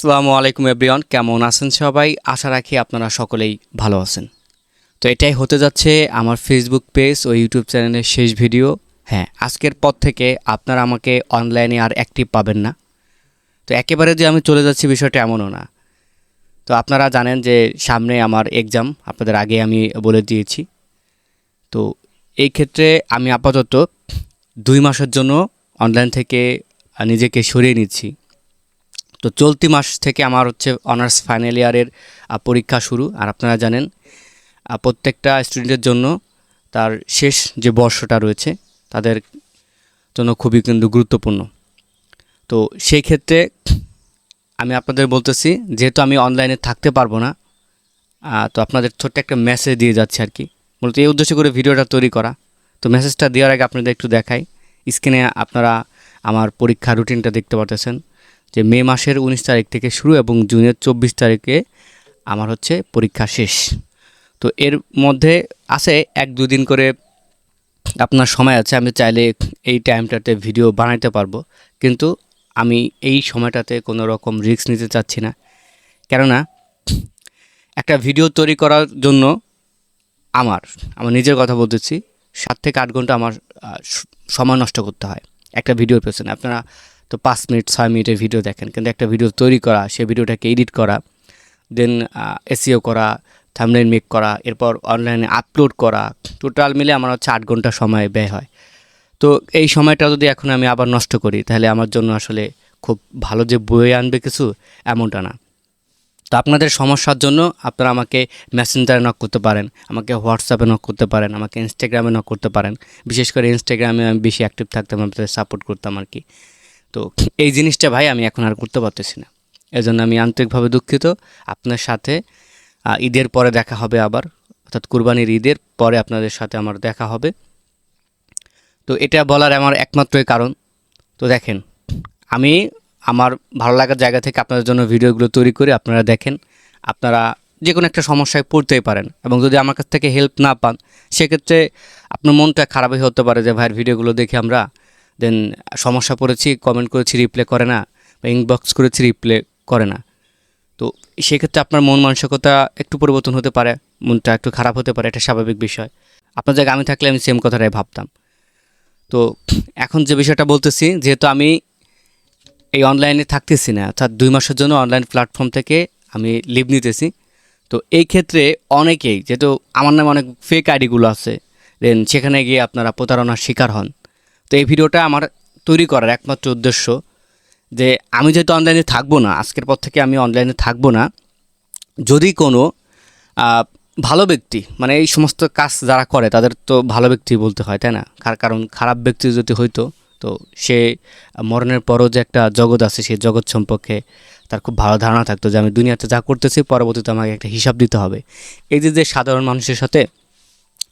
আসসালামু আলাইকুম এভরিওয়ান, কেমন আছেন সবাই? আশা রাখি আপনারা সকলেই ভালো আছেন। তো এটাই হতে যাচ্ছে আমার ফেসবুক পেজ ও ইউটিউব চ্যানেলের শেষ ভিডিও হ্যাঁ আজকের পর থেকে আপনারা আমাকে অনলাইনে আর অ্যাক্টিভ পাবেন না। তো একেবারে যে আমি চলে যাচ্ছি বিষয়টা এমনও না। তো আপনারা জানেন যে সামনে আমার এক্সাম আপনাদের আগে আমি বলে দিয়েছি। তো এই ক্ষেত্রে আমি আপাতত দুই মাসের জন্য অনলাইন থেকে নিজেকে সরিয়ে নিচ্ছি। তো চলতি মাস থেকে আমার হচ্ছে অনার্স ফাইনাল ইয়ারের পরীক্ষা শুরু। আর আপনারা জানেন প্রত্যেকটা স্টুডেন্টের জন্য তার শেষ যে বর্ষটা রয়েছে, তাদের জন্য খুবই কিন্তু গুরুত্বপূর্ণ। তো সেই ক্ষেত্রে আমি আপনাদের বলতেছি, যেহেতু আমি অনলাইনে থাকতে পারব না তো আপনাদের ছোট্ট একটা মেসেজ দিয়ে যাচ্ছে আর কি। মূলত এই উদ্দেশ্য করে ভিডিওটা তৈরি করা। তো মেসেজটা দেওয়ার আগে আপনাদের একটু দেখাই। স্ক্রিনে আপনারা আমার পরীক্ষা রুটিনটা দেখতে পারতেছেন। যে মে মাসের উনিশ তারিখ থেকে শুরু এবং জুনের চব্বিশ তারিখে আমার হচ্ছে পরীক্ষা শেষ। তো এর মধ্যে আছে এক দুদিন করে আপনার সময় আছে, আমি চাইলে এই টাইমটাতে ভিডিও বানাইতে পারব। কিন্তু আমি এই সময়টাতে কোনো রকম রিস্ক নিতে চাচ্ছি না। কেননা একটা ভিডিও তৈরি করার জন্য আমার আমার নিজের কথা বলতেছি, সাত থেকে আট ঘণ্টা আমার সময় নষ্ট করতে হয় একটা ভিডিওর পেছনে। আপনারা তো পাঁচ মিনিট, ছয় মিনিটের ভিডিও দেখেন। কিন্তু একটা ভিডিও তৈরি করা সেই ভিডিওটাকে এডিট করা, দেন এসিও করা থামলাইন মেক করা, এরপর অনলাইনে আপলোড করা, টোটাল মিলে আমার হচ্ছে আট ঘণ্টা সময় ব্যয় হয়। তো এই সময়টা যদি এখন আমি আবার নষ্ট করি, তাহলে আমার জন্য আসলে খুব ভালো যে বয়ে আনবে কিছু, এমনটা না। তো আপনাদের সমস্যার জন্য আপনারা আমাকে মেসেঞ্জারে নক করতে পারেন, আমাকে হোয়াটসঅ্যাপে নক করতে পারেন, আমাকে ইনস্টাগ্রামে নক করতে পারেন। বিশেষ করে ইনস্টাগ্রামে আমি বেশি অ্যাক্টিভ থাকতাম আপনাদের সাপোর্ট করতাম আর কি। তো এই জিনিসটা ভাই আমি এখন আর করতে পারতেছি না। এজন্য আমি আন্তরিকভাবে দুঃখিত। আপনার সাথে ঈদের পরে দেখা হবে আবার। অর্থাৎ কুরবানির ঈদের পরে আপনাদের সাথে আমার দেখা হবে। তো এটা বলার আমার একমাত্রই কারণ। তো দেখেন, আমি আমার ভালো লাগার জায়গা থেকে আপনাদের জন্য ভিডিওগুলো তৈরি করি আপনারা দেখেন, আপনারা যে কোনো একটা সমস্যায় পড়তেই পারেন এবং যদি আমার কাছ থেকে হেল্প না পান, সেক্ষেত্রে আপনার মনটা খারাপই হতে পারে যে ভাইয়ের ভিডিওগুলো দেখে আমরা। দেন সমস্যা পড়েছি কমেন্ট করেছি রিপ্লে করে না, বা ইনবক্স করেছি রিপ্লে করে না। তো সেক্ষেত্রে আপনার মন মানসিকতা একটু পরিবর্তন হতে পারে, মনটা একটু খারাপ হতে পারে, এটা স্বাভাবিক বিষয়। আপনার জায়গায় আমি থাকলে আমি সেম কথাটাই ভাবতাম। তো এখন যে বিষয়টা বলতেছি, যেহেতু আমি এই অনলাইনে থাকতেছি না, অর্থাৎ দুই মাসের জন্য অনলাইন প্ল্যাটফর্ম থেকে আমি লিভ নিতেছি। তো এই ক্ষেত্রে অনেকেই, যেহেতু আমার নামে অনেক ফেক আইডিগুলো আছে দেন সেখানে গিয়ে আপনারা প্রতারণার শিকার হন। তো এই ভিডিওটা আমার তৈরি করার একমাত্র উদ্দেশ্য যে আমি যেহেতু অনলাইনে থাকব না, আজকের পর থেকে আমি অনলাইনে থাকব না, যদি কোনো ভালো ব্যক্তি মানে এই সমস্ত কাজ যারা করে, তাদের তো ভালো ব্যক্তি বলতে হয়, তাই না? কার, কারণ খারাপ ব্যক্তি যদি হইতো, তো সে মরণের পরও যে একটা জগৎ আছে সেই জগৎ সম্পর্কে তার খুব ভালো ধারণা থাকতো যে আমি দুনিয়াতে যা করতেছি, পরবর্তীতে আমাকে একটা হিসাব দিতে হবে। এই যে যে সাধারণ মানুষের সাথে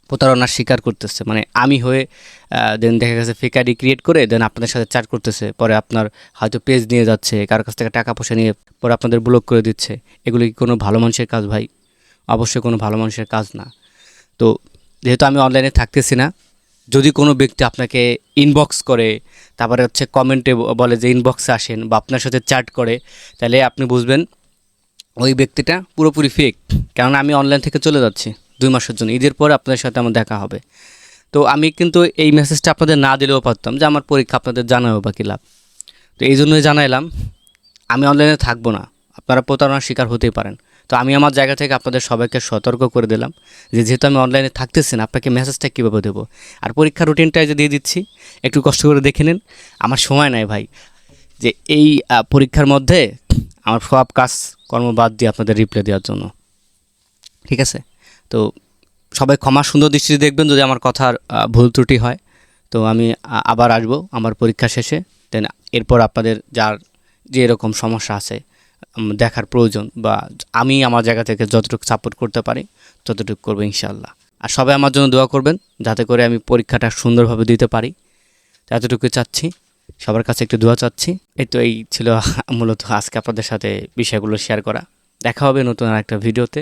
প্রতারণার শিকার করতেছে। মানে আমি হয়ে দেন দেখা গেছে ফেক আইডি ক্রিয়েট করে দেন আপনাদের সাথে চ্যাট করতেছে। পরে আপনার হয়তো পেজ নিয়ে যাচ্ছে কারোর কাছ থেকে টাকা পয়সা নিয়ে পরে আপনাদের ব্লক করে দিচ্ছে। এগুলো কি কোনো ভালো মানুষের কাজ ভাই? অবশ্যই কোনো ভালো মানুষের কাজ না। তো যেহেতু আমি অনলাইনে থাকতেছি না, যদি কোনো ব্যক্তি আপনাকে ইনবক্স করে, তারপরে হচ্ছে কমেন্টে বলে যে ইনবক্সে আসেন বা আপনার সাথে চ্যাট করে, তাহলে আপনি বুঝবেন ওই ব্যক্তিটা পুরোপুরি ফেক কেননা আমি অনলাইন থেকে চলে যাচ্ছি। দুই মাসের জন্য। ঈদের পরে আপনাদের সাথে আমার দেখা হবে। তো আমি কিন্তু এই মেসেজটা আপনাদের না দিলেও পারতাম যে আমার পরীক্ষা আপনাদের জানাব বা কী লাভ। তো এই জন্যই জানাইলাম, আমি অনলাইনে থাকব না। আপনারা প্রতারণার শিকার হতেই পারেন। তো আমি আমার জায়গা থেকে আপনাদের সবাইকে সতর্ক করে দিলাম যে যেহেতু আমি অনলাইনে থাকতেছি না, আপনাকে মেসেজটা কীভাবে দেবো? আর পরীক্ষার রুটিনটা যে দিয়ে দিচ্ছি, একটু কষ্ট করে দেখে নিন। আমার সময় নাই ভাই। যে এই পরীক্ষার মধ্যে আমার সব কাজ কর্ম বাদ দিয়ে আপনাদের রিপ্লাই দেওয়ার জন্য। ঠিক আছে? তো সবাই ক্ষমা সুন্দর দৃষ্টিতে দেখবেন যদি আমার কথার ভুল ত্রুটি হয়। তো আমি আবার আসব আমার পরীক্ষা শেষে। দেন এরপর আপনাদের যার যে এরকম সমস্যা আছে দেখার প্রয়োজন বা আমি আমার জায়গা থেকে যতটুকু সাপোর্ট করতে পারি, ততটুকু করব ইনশাল্লাহ আর সবাই আমার জন্য দোয়া করবেন যাতে করে আমি পরীক্ষাটা সুন্দরভাবে দিতে পারি। এতটুকু চাচ্ছি। সবার কাছে একটু দোয়া চাচ্ছি। এই তো এই ছিল মূলত আজকে আপনাদের সাথে বিষয়গুলো শেয়ার করা। দেখা হবে নতুন আর একটা ভিডিওতে